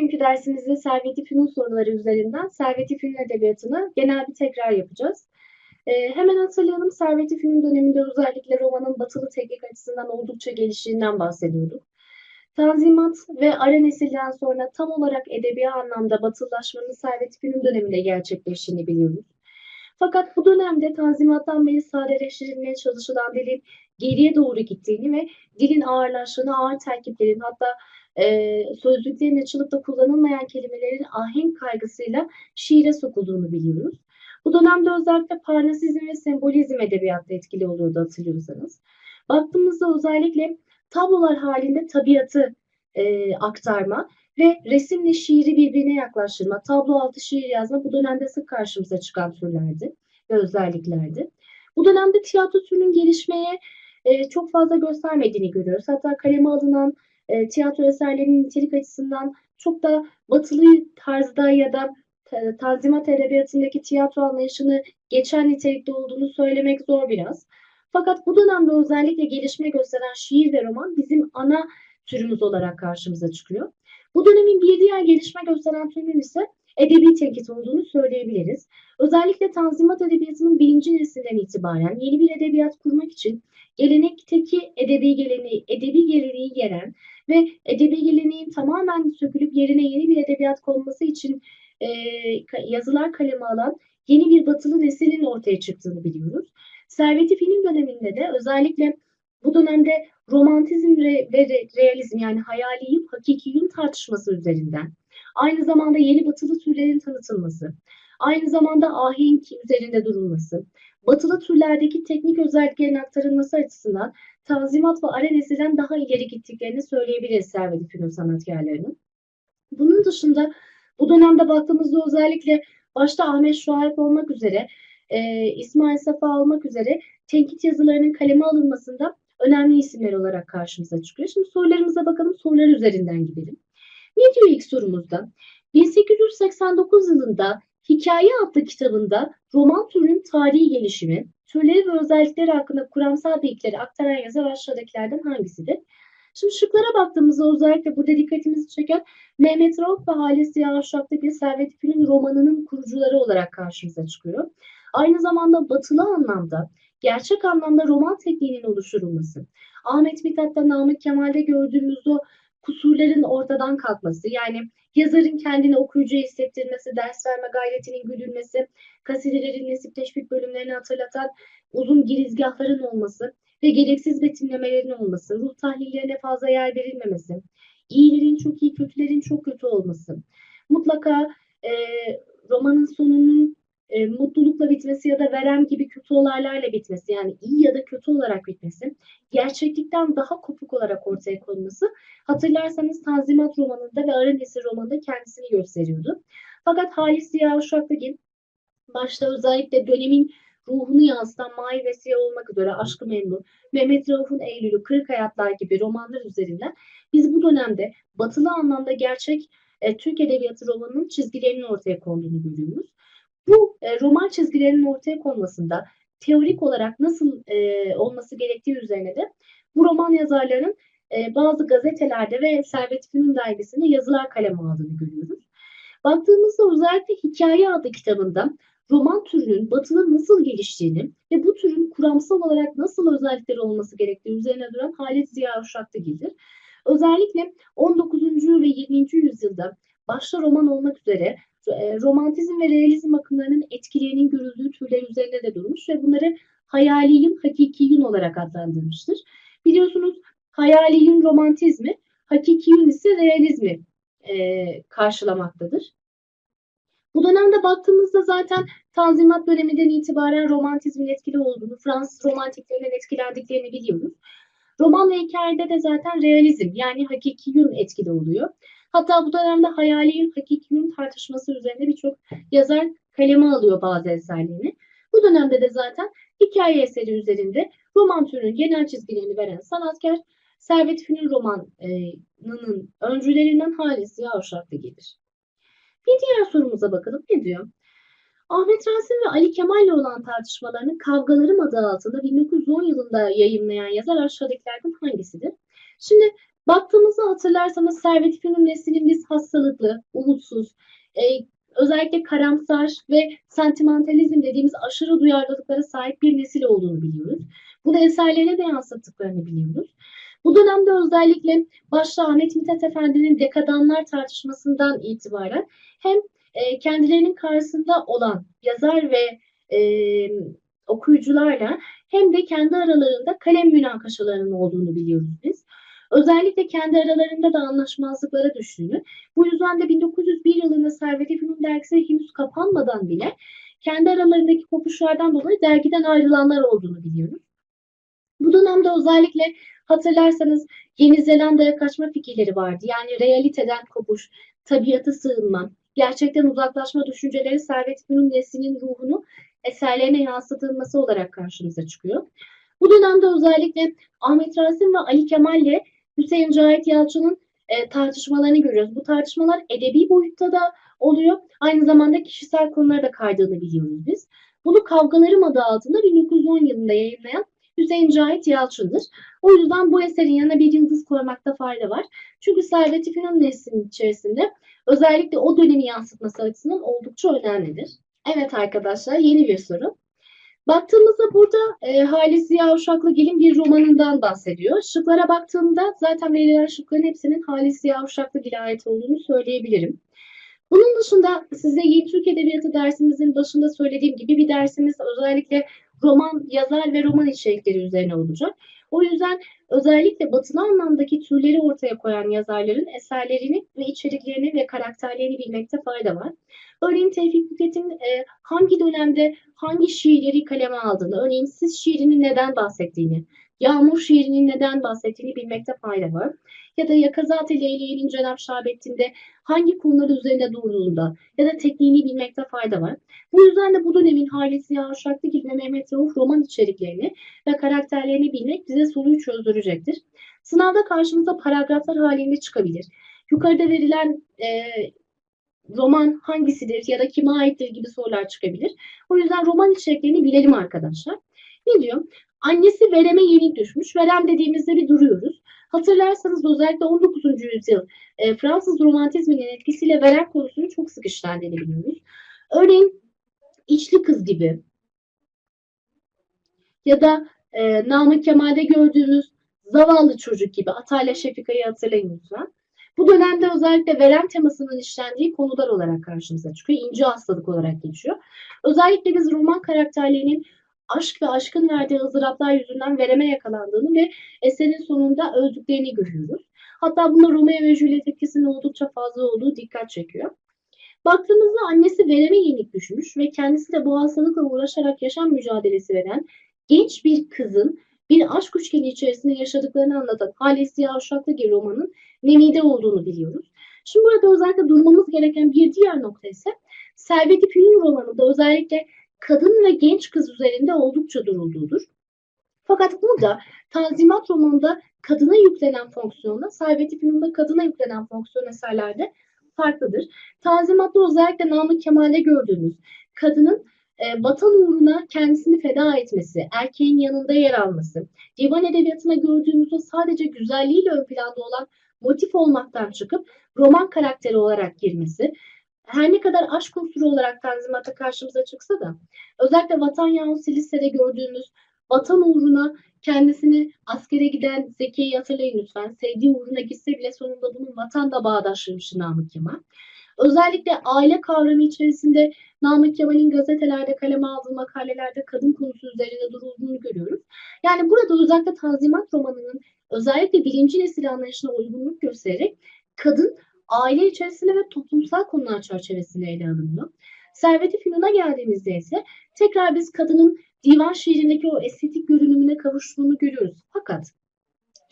Bugünkü dersimizde Servet-i soruları üzerinden Servet-i edebiyatını genel bir tekrar yapacağız. Ee, hemen hatırlayalım Servet-i Fünun döneminde özellikle romanın batılı teknik açısından oldukça geliştiğinden bahsediyorduk. Tanzimat ve ara nesilden sonra tam olarak edebi anlamda batılılaşmanın Servet-i döneminde gerçekleştiğini biliyoruz. Fakat bu dönemde Tanzimat'tan beri sadeleştirilmeye çalışılan dilin geriye doğru gittiğini ve dilin ağırlaştığını, ağır terkiplerin hatta e, sözlüklerin açılıp da kullanılmayan kelimelerin ahenk kaygısıyla şiire sokulduğunu biliyoruz. Bu dönemde özellikle parnasizm ve sembolizm edebiyatta etkili oluyordu hatırlıyorsanız. Baktığımızda özellikle tablolar halinde tabiatı e, aktarma ve resimle şiiri birbirine yaklaştırma, tablo altı şiir yazma bu dönemde sık karşımıza çıkan türlerdi ve özelliklerdi. Bu dönemde tiyatro türünün gelişmeye e, çok fazla göstermediğini görüyoruz. Hatta kaleme alınan e, tiyatro eserlerinin nitelik açısından çok da batılı tarzda ya da Tanzimat Edebiyatı'ndaki tiyatro anlayışını geçen nitelikte olduğunu söylemek zor biraz. Fakat bu dönemde özellikle gelişme gösteren şiir ve roman bizim ana türümüz olarak karşımıza çıkıyor. Bu dönemin bir diğer gelişme gösteren türünün ise edebi tenkit olduğunu söyleyebiliriz. Özellikle Tanzimat Edebiyatı'nın birinci nesilden itibaren yeni bir edebiyat kurmak için gelenekteki edebi geleneği, edebi geleneği yeren ve edebi geleneğin tamamen sökülüp yerine yeni bir edebiyat konması için e, yazılar kaleme alan yeni bir batılı neslin ortaya çıktığını biliyoruz. Servet-i Film döneminde de özellikle bu dönemde romantizm ve realizm yani hayaliyim, hakikiyim tartışması üzerinden aynı zamanda yeni batılı türlerin tanıtılması, aynı zamanda ahenk üzerinde durulması, batılı türlerdeki teknik özelliklerin aktarılması açısından Tanzimat ve Arenes'den daha ileri gittiklerini söyleyebiliriz Servet-i Fünun sanatkarlarının. Bunun dışında bu dönemde baktığımızda özellikle başta Ahmet Şuayb olmak üzere, e, İsmail Safa olmak üzere tenkit yazılarının kaleme alınmasında önemli isimler olarak karşımıza çıkıyor. Şimdi sorularımıza bakalım, sorular üzerinden gidelim. Ne diyor ilk sorumuzda? 1889 yılında Hikaye adlı kitabında roman türünün tarihi gelişimi, türleri ve özellikleri hakkında kuramsal bilgileri aktaran yazar aşağıdakilerden hangisidir? Şimdi şıklara baktığımızda özellikle burada dikkatimizi çeken Mehmet Rauf ve Halis Ziya Aşrak'taki Servet Fünun romanının kurucuları olarak karşımıza çıkıyor. Aynı zamanda batılı anlamda, gerçek anlamda roman tekniğinin oluşturulması, Ahmet Mithat'ta Namık Kemal'de gördüğümüz o kusurların ortadan kalkması, yani yazarın kendini okuyucuya hissettirmesi, ders verme gayretinin güdülmesi, kasidelerin nesip teşvik bölümlerini hatırlatan uzun girizgahların olması ve gereksiz betimlemelerin olması, ruh tahlillerine fazla yer verilmemesi, iyilerin çok iyi, kötülerin çok kötü olması, mutlaka e, romanın sonunun e, mutlulukla bitmesi ya da verem gibi kötü olaylarla bitmesi yani iyi ya da kötü olarak bitmesi, gerçeklikten daha kopuk olarak ortaya konması hatırlarsanız Tanzimat romanında ve Nesir romanında kendisini gösteriyordu. Fakat Halis Ziya Uşaklıgil başta özellikle dönemin ruhunu yansıtan Mai ve Siyah olmak üzere Aşkı Memnun, Mehmet Rauf'un Eylül'ü, Kırık Hayatlar gibi romanlar üzerinden biz bu dönemde batılı anlamda gerçek e, Türk Edebiyatı romanının çizgilerinin ortaya konduğunu görüyoruz. Bu e, roman çizgilerinin ortaya konmasında teorik olarak nasıl e, olması gerektiği üzerine de bu roman yazarlarının e, bazı gazetelerde ve Servet Fünun dergisinde yazılar kaleme aldığını görüyoruz. Baktığımızda özellikle Hikaye adlı kitabında roman türünün batıda nasıl geliştiğini ve bu türün kuramsal olarak nasıl özellikleri olması gerektiği üzerine duran Halit Ziya Uşaklıgil'dir. Özellikle 19. ve 20. yüzyılda başta roman olmak üzere romantizm ve realizm akımlarının etkilerinin görüldüğü türler üzerinde de durmuş ve bunları hayaliyim, hakikiyün olarak adlandırmıştır. Biliyorsunuz hayaliyün romantizmi, hakikiyün ise realizmi e, karşılamaktadır. Bu dönemde baktığımızda zaten Tanzimat döneminden itibaren romantizmin etkili olduğunu, Fransız romantiklerinden etkilendiklerini biliyoruz. Roman ve hikayede de zaten realizm yani hakikiyün etkili oluyor. Hatta bu dönemde hayali hakiki yön tartışması üzerine birçok yazar kaleme alıyor bazı eserlerini. Bu dönemde de zaten hikaye eseri üzerinde roman türünün genel çizgilerini veren sanatkar Servet Fünun romanının öncülerinden Halis Yavşaklı gelir. Bir diğer sorumuza bakalım. Ne diyor? Ahmet Rasim ve Ali Kemal ile olan tartışmalarını Kavgalarım adı altında 1910 yılında yayınlayan yazar aşağıdakilerden hangisidir? Şimdi Baktığımızda hatırlarsanız Servet neslinin biz hastalıklı, umutsuz, e, özellikle karamsar ve sentimentalizm dediğimiz aşırı duyarlılıklara sahip bir nesil olduğunu biliyoruz. Bunu eserlerine de yansıttıklarını biliyoruz. Bu dönemde özellikle başta Ahmet Mithat Efendi'nin dekadanlar tartışmasından itibaren hem e, kendilerinin karşısında olan yazar ve e, okuyucularla hem de kendi aralarında kalem münakaşalarının olduğunu biliyoruz biz. Özellikle kendi aralarında da anlaşmazlıklara düştüğünü, bu yüzden de 1901 yılında Servet-i Fünun dergisi henüz kapanmadan bile kendi aralarındaki kopuşlardan dolayı dergiden ayrılanlar olduğunu biliyoruz. Bu dönemde özellikle hatırlarsanız Yeni Zelanda'ya kaçma fikirleri vardı. Yani realiteden kopuş, tabiata sığınma, gerçekten uzaklaşma düşünceleri Servet Fünun neslinin ruhunu eserlerine yansıtılması olarak karşımıza çıkıyor. Bu dönemde özellikle Ahmet Rasim ve Ali Kemal ile Hüseyin Cahit Yalçın'ın e, tartışmalarını görüyoruz. Bu tartışmalar edebi boyutta da oluyor. Aynı zamanda kişisel konulara da kaydığını biliyoruz biz. Bunu Kavgalarım adı altında 1910 yılında yayınlayan Hüseyin Cahit Yalçın'dır. O yüzden bu eserin yanına bir yıldız koymakta fayda var. Çünkü Servet-i neslinin içerisinde özellikle o dönemi yansıtması açısından oldukça önemlidir. Evet arkadaşlar yeni bir soru. Baktığımızda burada e, Halis Ziya Uşaklıgil'in bir romanından bahsediyor. Şıklara baktığımda zaten verilen şıkların hepsinin Halis Ziya Uşaklıgil'e ait olduğunu söyleyebilirim. Bunun dışında size Yeni Türk Edebiyatı dersimizin başında söylediğim gibi bir dersimiz özellikle roman, yazar ve roman içerikleri üzerine olacak. O yüzden özellikle batılı anlamdaki türleri ortaya koyan yazarların eserlerini ve içeriklerini ve karakterlerini bilmekte fayda var. Örneğin Tevfik Fikret'in e, hangi dönemde hangi şiirleri kaleme aldığını, örneğin Siz şiirinin neden bahsettiğini, Yağmur şiirinin neden bahsettiğini bilmekte fayda var. Ya da Yakazat-ı Leyli'nin Cenab Şahabettin'de hangi konular üzerinde durduğunda ya da tekniğini bilmekte fayda var. Bu yüzden de bu dönemin Halis Ziya Uşaklıgil ve Mehmet Rauf roman içeriklerini ve karakterlerini bilmek bize soruyu çözdürecektir. Sınavda karşımıza paragraflar halinde çıkabilir. Yukarıda verilen e, roman hangisidir ya da kime aittir gibi sorular çıkabilir. O yüzden roman içeriklerini bilelim arkadaşlar. Ne diyor? Annesi vereme yenik düşmüş. Verem dediğimizde bir duruyoruz. Hatırlarsanız özellikle 19. yüzyıl e, Fransız romantizminin etkisiyle verem konusunu çok sık işlendiğini biliyoruz. Örneğin içli kız gibi ya da e, Namık Kemal'de gördüğümüz zavallı çocuk gibi Atayla Şefika'yı hatırlayın lütfen. Bu dönemde özellikle verem temasının işlendiği konular olarak karşımıza çıkıyor. İnce hastalık olarak geçiyor. Özellikle biz roman karakterlerinin aşk ve aşkın verdiği ızdıraplar yüzünden vereme yakalandığını ve eserin sonunda öldüklerini görüyoruz. Hatta bunda Romeo ve Juliet etkisinin oldukça fazla olduğu dikkat çekiyor. Baktığımızda annesi vereme yenik düşmüş ve kendisi de bu hastalıkla uğraşarak yaşam mücadelesi veren genç bir kızın bir aşk üçgeni içerisinde yaşadıklarını anlatan Halis Ziya Uşaklıgil romanın Nemide olduğunu biliyoruz. Şimdi burada özellikle durmamız gereken bir diğer nokta ise Servet-i Fünun romanında özellikle kadın ve genç kız üzerinde oldukça durulduğudur. Fakat burada Tanzimat romanında kadına yüklenen fonksiyonla Servet-i Fünun'da kadına yüklenen fonksiyon eserlerde farklıdır. Tanzimat'ta özellikle Namık Kemal'de gördüğümüz kadının e, vatan uğruna kendisini feda etmesi, erkeğin yanında yer alması, divan edebiyatına gördüğümüzde sadece güzelliğiyle ön planda olan motif olmaktan çıkıp roman karakteri olarak girmesi, her ne kadar aşk unsuru olarak Tanzimat'a karşımıza çıksa da özellikle Vatan Yağmusu lisede gördüğümüz vatan uğruna kendisini askere giden Zeki'yi hatırlayın lütfen. Sevdiği uğruna gitse bile sonunda bunun vatanda bağdaşlamışı Namık Kemal. Özellikle aile kavramı içerisinde Namık Kemal'in gazetelerde kaleme aldığı makalelerde kadın konusu üzerinde durulduğunu görüyoruz. Yani burada özellikle Tanzimat romanının özellikle birinci nesil anlayışına uygunluk göstererek kadın aile içerisinde ve toplumsal konular çerçevesinde ele alınıyor. Servet-i Fünun'a geldiğimizde ise tekrar biz kadının divan şiirindeki o estetik görünümüne kavuştuğunu görüyoruz. Fakat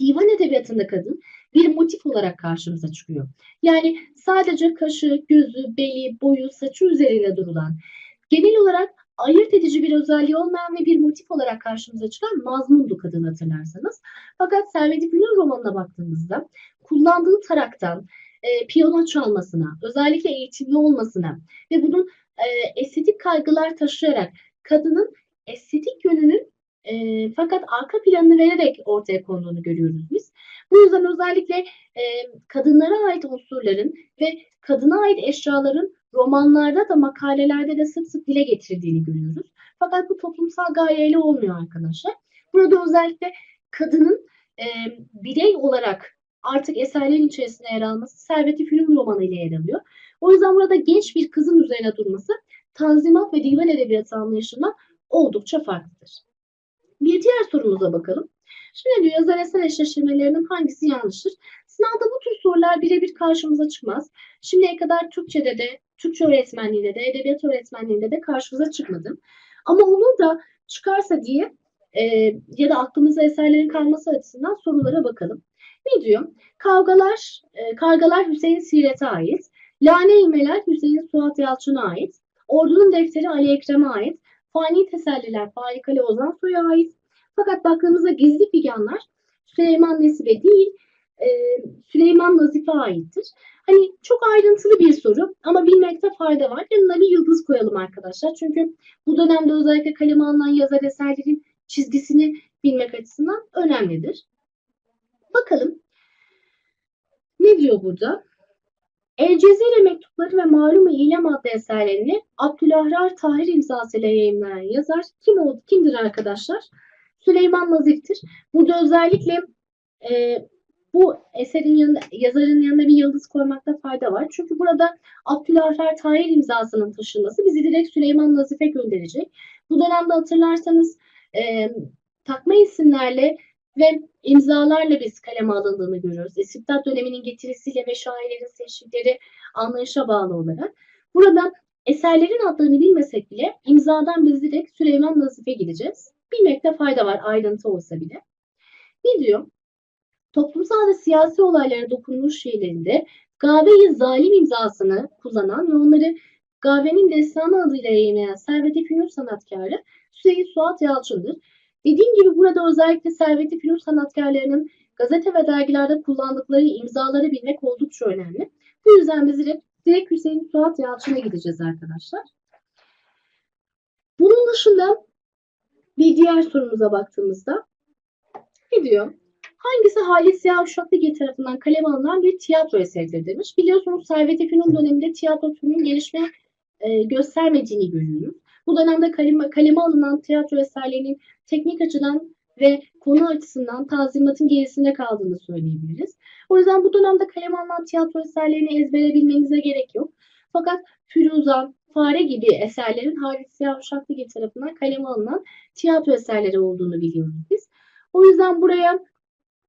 divan edebiyatında kadın bir motif olarak karşımıza çıkıyor. Yani sadece kaşı, gözü, beli, boyu, saçı üzerine durulan, genel olarak ayırt edici bir özelliği olmayan ve bir motif olarak karşımıza çıkan mazmundu kadın hatırlarsanız. Fakat Servet-i Fünun romanına baktığımızda kullandığı taraktan, e, piyano çalmasına, özellikle eğitimli olmasına ve bunun e, estetik kaygılar taşıyarak kadının estetik yönünün E, fakat arka planını vererek ortaya konduğunu görüyoruz biz. Bu yüzden özellikle e, kadınlara ait unsurların ve kadına ait eşyaların romanlarda da makalelerde de sık sık dile getirildiğini görüyoruz. Fakat bu toplumsal gayeyle olmuyor arkadaşlar. Burada özellikle kadının e, birey olarak artık eserlerin içerisinde yer alması Servet-i Fünun romanı ile yer alıyor. O yüzden burada genç bir kızın üzerine durması Tanzimat ve divan edebiyatı anlayışından oldukça farklıdır. Bir diğer sorumuza bakalım. Şimdi diyor yazar eser eşleştirmelerinin hangisi yanlıştır? Sınavda bu tür sorular birebir karşımıza çıkmaz. Şimdiye kadar Türkçe'de de, Türkçe öğretmenliğinde de, edebiyat öğretmenliğinde de karşımıza çıkmadı. Ama olur da çıkarsa diye e, ya da aklımıza eserlerin kalması açısından sorulara bakalım. Diyor? Kavgalar, e, Kargalar Hüseyin Siret'e ait. Lane İlmeler Hüseyin Suat Yalçın'a ait. Ordunun Defteri Ali Ekrem'e ait. Fani Teselliler Faik Ali Ozan Soy'a ait. Fakat baktığımızda gizli figanlar Süleyman Nesibe değil, e, Süleyman Nazif'e aittir. Hani çok ayrıntılı bir soru ama bilmekte fayda var. Yanına bir yıldız koyalım arkadaşlar. Çünkü bu dönemde özellikle kaleme alınan yazar eserlerin çizgisini bilmek açısından önemlidir. Bakalım ne diyor burada? El Cezire mektupları ve Malum-i İlem adlı eserlerini Abdülahrar Tahir imzasıyla yayınlayan yazar kim oldu? Kimdir arkadaşlar? Süleyman Nazif'tir. Burada özellikle e, bu eserin yanında, yazarın yanına bir yıldız koymakta fayda var. Çünkü burada Abdülahrar Tahir imzasının taşınması bizi direkt Süleyman Nazif'e gönderecek. Bu dönemde hatırlarsanız e, takma isimlerle ve imzalarla biz kaleme alındığını görüyoruz. İstibdat döneminin getirisiyle ve şairlerin seçtikleri anlayışa bağlı olarak. Burada eserlerin adlarını bilmesek bile imzadan biz direkt Süleyman Nazif'e gideceğiz. Bilmekte fayda var ayrıntı olsa bile. Ne diyor? Toplumsal ve siyasi olaylara dokunmuş şiirlerinde Gabe-i Zalim imzasını kullanan ve onları Gave'nin Destanı adıyla yayınlayan Servet-i Fünun sanatkarı Hüseyin Suat Yalçın'dır. Dediğim gibi burada özellikle Servet-i Fünun sanatkarlarının gazete ve dergilerde kullandıkları imzaları bilmek oldukça önemli. Bu yüzden biz direkt, Hüseyin Suat Yalçın'a gideceğiz arkadaşlar. Bunun dışında bir diğer sorumuza baktığımızda ne diyor? Hangisi Halis Ziya Uşaklıgil tarafından kaleme alınan bir tiyatro eseridir demiş. Biliyorsunuz Servet-i Fünun döneminde tiyatro türünün gelişme e, göstermediğini görüyoruz. Bu dönemde kaleme, kaleme alınan tiyatro eserlerinin teknik açıdan ve konu açısından tanzimatın gerisinde kaldığını söyleyebiliriz. O yüzden bu dönemde kaleme alınan tiyatro eserlerini ezbere bilmenize gerek yok. Fakat Firuzan, Fare gibi eserlerin Halis Ziya Uşaklıgil tarafından kaleme alınan tiyatro eserleri olduğunu biliyoruz biz. O yüzden buraya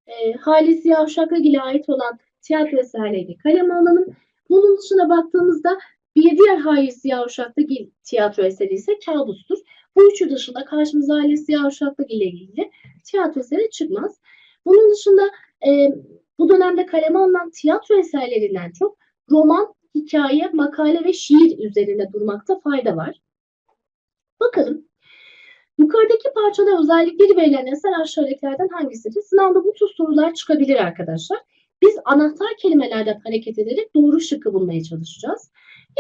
e, Halis Ziya Uşaklıgil'e ait olan tiyatro eserlerini kaleme alalım. Bunun dışına baktığımızda bir diğer Halis Ziya Uşaklıgil tiyatro eseri ise Kabus'tur. Bu üçü dışında karşımıza Halis Ziya Uşaklıgil ile ilgili tiyatro eseri çıkmaz. Bunun dışında e, bu dönemde kaleme alınan tiyatro eserlerinden çok roman, hikaye, makale ve şiir üzerinde durmakta fayda var. Bakalım. Yukarıdaki parçada özellikleri verilen eser aşağıdakilerden hangisidir? Sınavda bu tür sorular çıkabilir arkadaşlar. Biz anahtar kelimelerden hareket ederek doğru şıkkı bulmaya çalışacağız.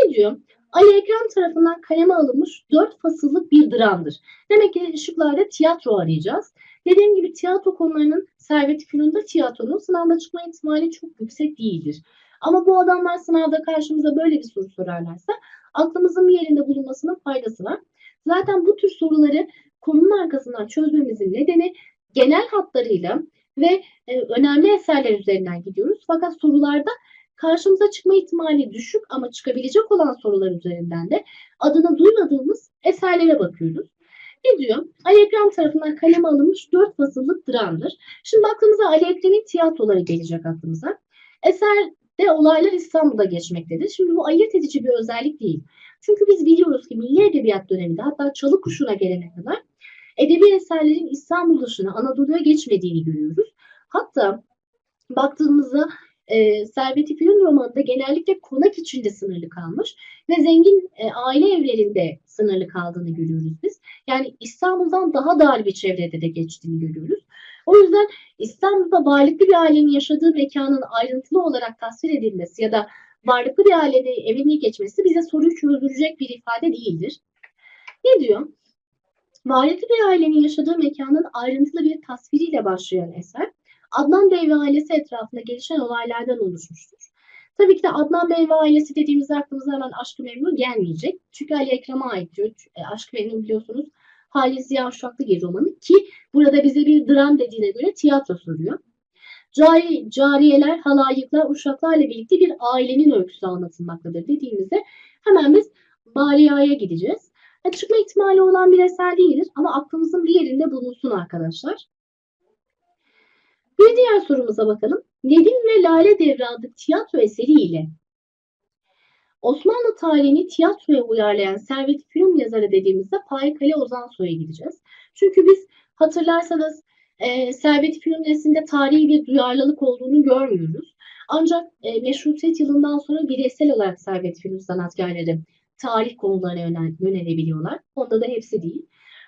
Ne? Ali Ekrem tarafından kaleme alınmış dört fasıllık bir dramdır. Demek ki şıklarda tiyatro arayacağız. Dediğim gibi tiyatro konularının Servet-i Fünun'da tiyatronun sınavda çıkma ihtimali çok yüksek değildir. Ama bu adamlar sınavda karşımıza böyle bir soru sorarlarsa aklımızın bir yerinde bulunmasının faydası var. Zaten bu tür soruları konunun arkasından çözmemizin nedeni genel hatlarıyla ve e, önemli eserler üzerinden gidiyoruz. Fakat sorularda karşımıza çıkma ihtimali düşük ama çıkabilecek olan sorular üzerinden de adını duymadığımız eserlere bakıyoruz. Ne diyor? Ali Ekrem tarafından kaleme alınmış dört fasıllık dramdır. Şimdi baktığımızda Ali Ekrem'in tiyatroları gelecek aklımıza. Eserde olaylar İstanbul'da geçmektedir. Şimdi bu ayırt edici bir özellik değil. Çünkü biz biliyoruz ki Milli Edebiyat döneminde hatta Çalı Kuşu'na gelene kadar edebi eserlerin İstanbul dışına Anadolu'ya geçmediğini görüyoruz. Hatta baktığımızda e, Servet-i romanında genellikle konak içinde sınırlı kalmış ve zengin e, aile evlerinde sınırlı kaldığını görüyoruz biz. Yani İstanbul'dan daha dar bir çevrede de geçtiğini görüyoruz. O yüzden İstanbul'da varlıklı bir ailenin yaşadığı mekanın ayrıntılı olarak tasvir edilmesi ya da varlıklı bir ailenin evini geçmesi bize soruyu çözdürecek bir ifade değildir. Ne diyor? Varlıklı bir ailenin yaşadığı mekanın ayrıntılı bir tasviriyle başlayan eser, Adnan Bey ve ailesi etrafında gelişen olaylardan oluşmuştur. Tabii ki de Adnan Bey ve ailesi dediğimizde aklımıza hemen Aşk-ı Memnu gelmeyecek. Çünkü Ali Ekrem'e ait diyor. E, Aşk-ı Memnu biliyorsunuz Halis Ziya Uşaklıgil romanı ki burada bize bir dram dediğine göre tiyatro soruyor. Cari, cariyeler, halayıklar, uşaklarla birlikte bir ailenin öyküsü anlatılmaktadır dediğimizde hemen biz Baliya'ya gideceğiz. Yani çıkma ihtimali olan bir eser değildir ama aklımızın bir yerinde bulunsun arkadaşlar. Bir diğer sorumuza bakalım. Nedim ve Lale Devri adlı tiyatro eseri ile Osmanlı tarihini tiyatroya uyarlayan Servet Fünun yazarı dediğimizde Paikale Ozansoy'a gideceğiz. Çünkü biz hatırlarsanız e, Servet Fünun'esinde tarihi bir duyarlılık olduğunu görmüyoruz. Ancak e, meşrutiyet yılından sonra bireysel olarak Servet Fünun sanatkarları tarih konularına yönel, yönelebiliyorlar. Onda da hepsi değil.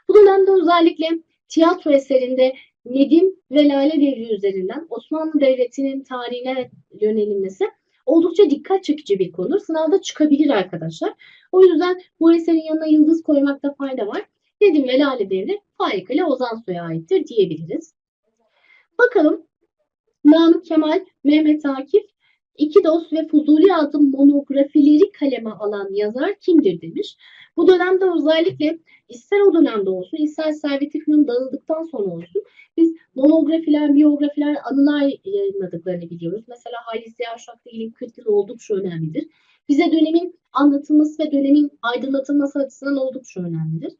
Bu dönemde özellikle tiyatro eserinde Nedim ve Lale Devri üzerinden Osmanlı Devleti'nin tarihine yönelinmesi oldukça dikkat çekici bir konu. Sınavda çıkabilir arkadaşlar. O yüzden bu eserin yanına yıldız koymakta fayda var. Nedim ve Lale Devri Faikale Ozan Soy'a aittir diyebiliriz. Bakalım Namık Kemal, Mehmet Akif, İki Dost ve Fuzuli adlı monografileri kaleme alan yazar kimdir demiş. Bu dönemde özellikle ister o dönemde olsun ister Servet-i Fünun dağıldıktan sonra olsun biz monografiler, biyografiler, anılar yayınladıklarını biliyoruz. Mesela Halis Ziya Uşaklıgil'in 40 yılı oldukça önemlidir. Bize dönemin anlatılması ve dönemin aydınlatılması açısından oldukça önemlidir.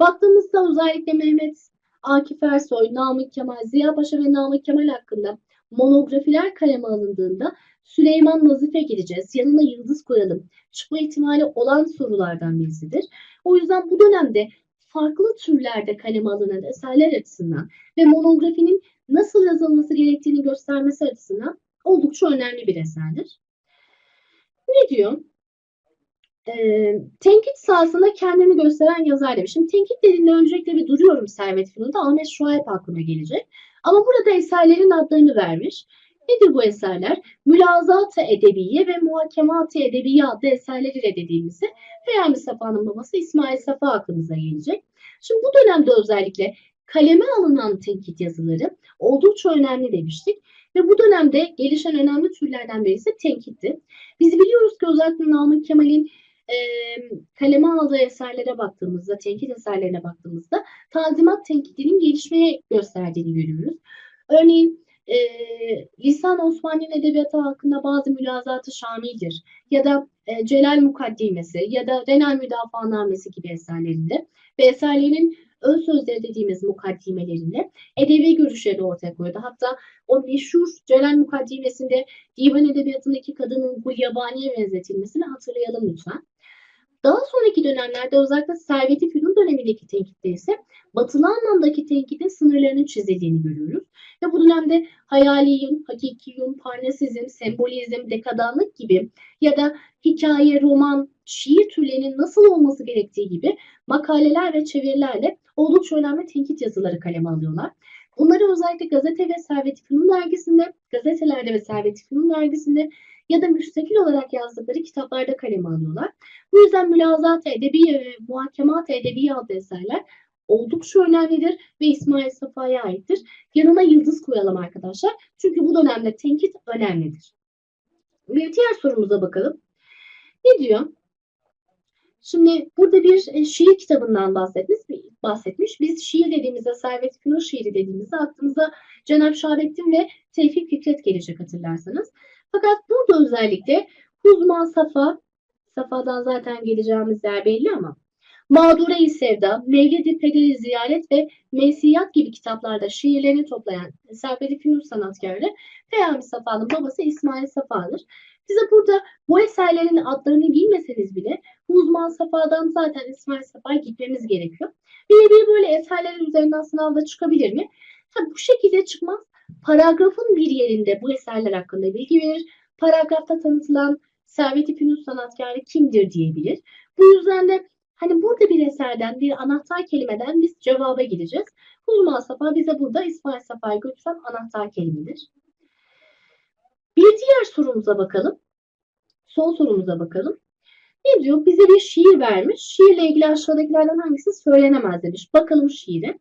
Baktığımızda özellikle Mehmet Akif Ersoy, Namık Kemal, Ziya Paşa ve Namık Kemal hakkında monografiler kaleme alındığında Süleyman Nazif'e gideceğiz. Yanına yıldız koyalım. Çıkma ihtimali olan sorulardan birisidir. O yüzden bu dönemde farklı türlerde kaleme alınan eserler açısından ve monografinin nasıl yazılması gerektiğini göstermesi açısından oldukça önemli bir eserdir. Ne diyor? Ee, tenkit sahasında kendini gösteren yazar demiş. Şimdi tenkit dediğinde öncelikle bir duruyorum Servet Fünun'da Ahmet Şuayb aklıma gelecek. Ama burada eserlerin adlarını vermiş. Nedir bu eserler? Mülazat-ı Edebiye ve Muhakemat-ı Edebiye adlı eserleriyle dediğimizde Peyami Safa'nın babası İsmail Safa aklımıza gelecek. Şimdi bu dönemde özellikle kaleme alınan tenkit yazıları oldukça önemli demiştik. Ve bu dönemde gelişen önemli türlerden birisi tenkitti. Biz biliyoruz ki özellikle Namık Kemal'in e, kaleme aldığı eserlere baktığımızda, tenkit eserlerine baktığımızda tanzimat tenkitinin gelişmeye gösterdiğini görüyoruz. Örneğin e, Lisan Osmanlı Edebiyatı hakkında bazı mülazatı şamidir ya da e, Celal Mukaddimesi ya da Renal Müdafaanamesi gibi eserlerinde ve eserlerin ön sözleri dediğimiz mukaddimelerinde edebi görüşleri ortaya koydu. Hatta o meşhur Celal Mukaddimesi'nde divan edebiyatındaki kadının Gulyabani'ye benzetilmesini hatırlayalım lütfen. Daha sonraki dönemlerde özellikle Servet-i Fünun dönemindeki tenkitte ise batılı anlamdaki tenkitin sınırlarının çizildiğini görüyoruz. Ve bu dönemde hayaliyum, hakikiyum, parnasizm, sembolizm, dekadanlık gibi ya da hikaye, roman, şiir türlerinin nasıl olması gerektiği gibi makaleler ve çevirilerle oldukça önemli tenkit yazıları kaleme alıyorlar. Bunları özellikle gazete ve Servet-i Fünun dergisinde, gazetelerde ve Servet-i Fünun dergisinde ya da müstakil olarak yazdıkları kitaplarda kaleme alıyorlar. Bu yüzden mülazat-ı edebiye ve muhakemat-ı edebiye adlı eserler oldukça önemlidir ve İsmail Safa'ya aittir. Yanına yıldız koyalım arkadaşlar. Çünkü bu dönemde tenkit önemlidir. Bir diğer sorumuza bakalım. Ne diyor? Şimdi burada bir e, şiir kitabından bahsetmiş. bahsetmiş. Biz şiir dediğimizde, Servet Fünun şiiri dediğimizde aklımıza Cenab Şahabettin ve Tevfik Fikret gelecek hatırlarsanız. Fakat burada özellikle Huzma Safa, Safa'dan zaten geleceğimiz yer belli ama Mağdure-i Sevda, Mevlid-i Pederi Ziyaret ve Mesiyat gibi kitaplarda şiirlerini toplayan Servet Fünun sanatkarı Peyami Safa'nın babası İsmail Safa'dır. Bize burada bu eserlerin adlarını bilmeseniz bile Uzman Safa'dan zaten İsmail Safa'ya gitmemiz gerekiyor. Bir bir böyle eserlerin üzerinden sınavda çıkabilir mi? Ha, bu şekilde çıkmaz. Paragrafın bir yerinde bu eserler hakkında bilgi verir. Paragrafta tanıtılan Servet-i sanatkarı kimdir diyebilir. Bu yüzden de hani burada bir eserden, bir anahtar kelimeden biz cevaba gideceğiz. Uzman Safa bize burada İsmail Safa'yı götüren anahtar kelimedir. Bir diğer sorumuza bakalım. Son sorumuza bakalım. Ne diyor? Bize bir şiir vermiş. Şiirle ilgili aşağıdakilerden hangisi söylenemez demiş. Bakalım şiire.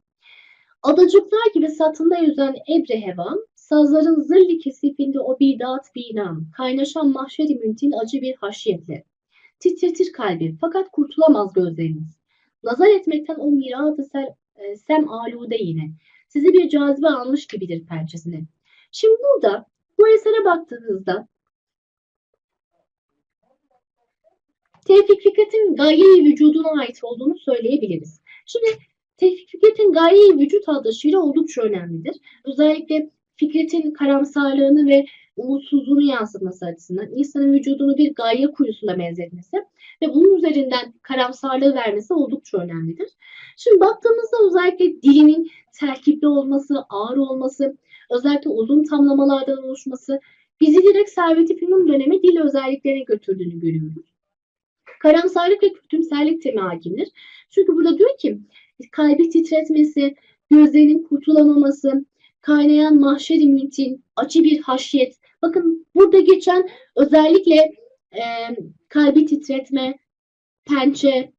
Adacıklar gibi satında yüzen ebre hevan, sazların zırli kesifinde o bidat binam, kaynaşan mahşeri müntin acı bir haşiyetle. Titretir kalbi fakat kurtulamaz gözleriniz. Nazar etmekten o mirat-ı sel, e, sem alude yine. Sizi bir cazibe almış gibidir pençesine. Şimdi burada bu esere baktığınızda Tevfik Fikret'in gaye vücuduna ait olduğunu söyleyebiliriz. Şimdi Fikret'in gaye vücut şiiri oldukça önemlidir. Özellikle Fikret'in karamsarlığını ve umutsuzluğunu yansıtması açısından insanın vücudunu bir gaye kuyusuna benzetmesi ve bunun üzerinden karamsarlığı vermesi oldukça önemlidir. Şimdi baktığımızda özellikle dilinin terkipli olması, ağır olması, özellikle uzun tamlamalardan oluşması bizi direkt Servet-i dönemi dil özelliklerine götürdüğünü görüyoruz. Karamsarlık ve kötümserlik temi hakimdir. Çünkü burada diyor ki kalbi titretmesi, gözlerinin kurtulamaması, kaynayan mahşeri müntin, acı bir haşyet. Bakın burada geçen özellikle e, kalbi titretme, pençe.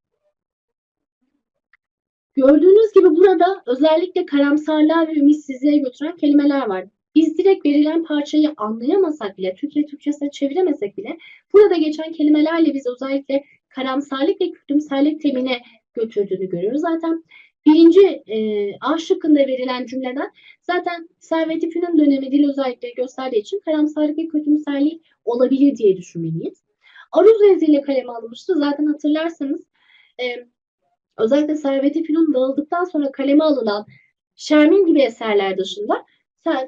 Gördüğünüz gibi burada özellikle karamsarlığa ve ümitsizliğe götüren kelimeler var. Biz direkt verilen parçayı anlayamasak bile, Türkçe Türkçesine çeviremesek bile burada geçen kelimelerle biz özellikle karamsarlık ve kötümserlik temine götürdüğünü görüyoruz. Zaten birinci e, A şıkkında verilen cümleden zaten Servet-i Fünun dönemi dil özellikleri gösterdiği için karamsarlık ve kötümserlik olabilir diye düşünmeliyiz. Aruz vezniyle kaleme alınmıştı. Zaten hatırlarsanız e, özellikle Servet-i Fünun dağıldıktan sonra kaleme alınan Şermin gibi eserler dışında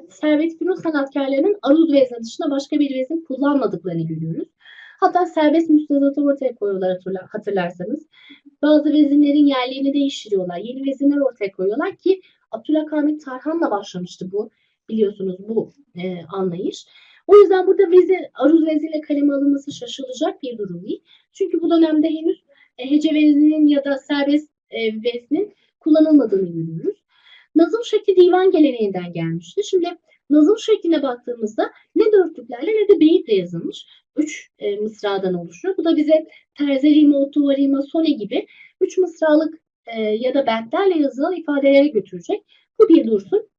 Servet-i Fünun sanatkarlarının aruz vezni dışında başka bir vezin kullanmadıklarını görüyoruz. Hatta serbest müstezatı ortaya koyuyorlar hatırlarsanız. Bazı vezinlerin yerlerini değiştiriyorlar. Yeni vezinler ortaya koyuyorlar ki Abdülhamit Tarhan'la başlamıştı bu biliyorsunuz bu e, anlayış. O yüzden burada vezin, aruz vezinle kaleme alınması şaşılacak bir durum değil. Çünkü bu dönemde henüz e, hece vezninin ya da serbest e, veznin kullanılmadığını görüyoruz. Nazım şekli divan geleneğinden gelmişti. Şimdi nazım şekline baktığımızda ne dörtlüklerle ne de beyitle yazılmış. Üç e, mısradan oluşuyor. Bu da bize terzerime, otuvarime, sone gibi üç mısralık e, ya da bentlerle yazılan ifadelere götürecek. Bu bir dursun.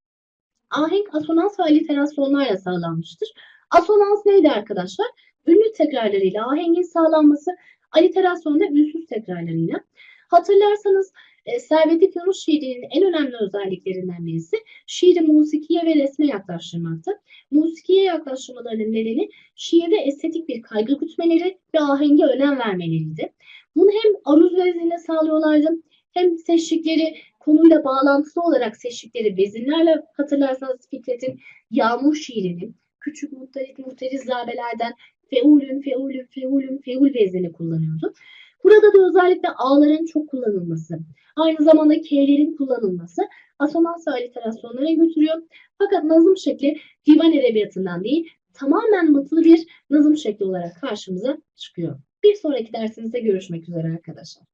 Ahenk, asonans ve aliterasyon sağlanmıştır. Asonans neydi arkadaşlar? Ünlü tekrarlarıyla ahengin sağlanması, aliterasyon da ünsüz tekrarlarıyla. Hatırlarsanız e, Servet-i Fünun şiirinin en önemli özelliklerinden birisi şiiri musikiye ve resme yaklaştırmaktı. Musikiye yaklaştırmalarının nedeni şiirde estetik bir kaygı gütmeleri ve ahenge önem vermeleriydi. Bunu hem aruz vezinle sağlıyorlardı hem seçtikleri konuyla bağlantılı olarak seçtikleri vezinlerle hatırlarsanız Fikret'in Yağmur şiirinin küçük muhtarit muhteriz zabelerden feulün, feulün, feulün, feul vezini kullanıyordu. Burada da özellikle A'ların çok kullanılması, aynı zamanda K'lerin kullanılması asonans ve aliterasyonlara götürüyor. Fakat nazım şekli divan edebiyatından değil, tamamen batılı bir nazım şekli olarak karşımıza çıkıyor. Bir sonraki dersimizde görüşmek üzere arkadaşlar.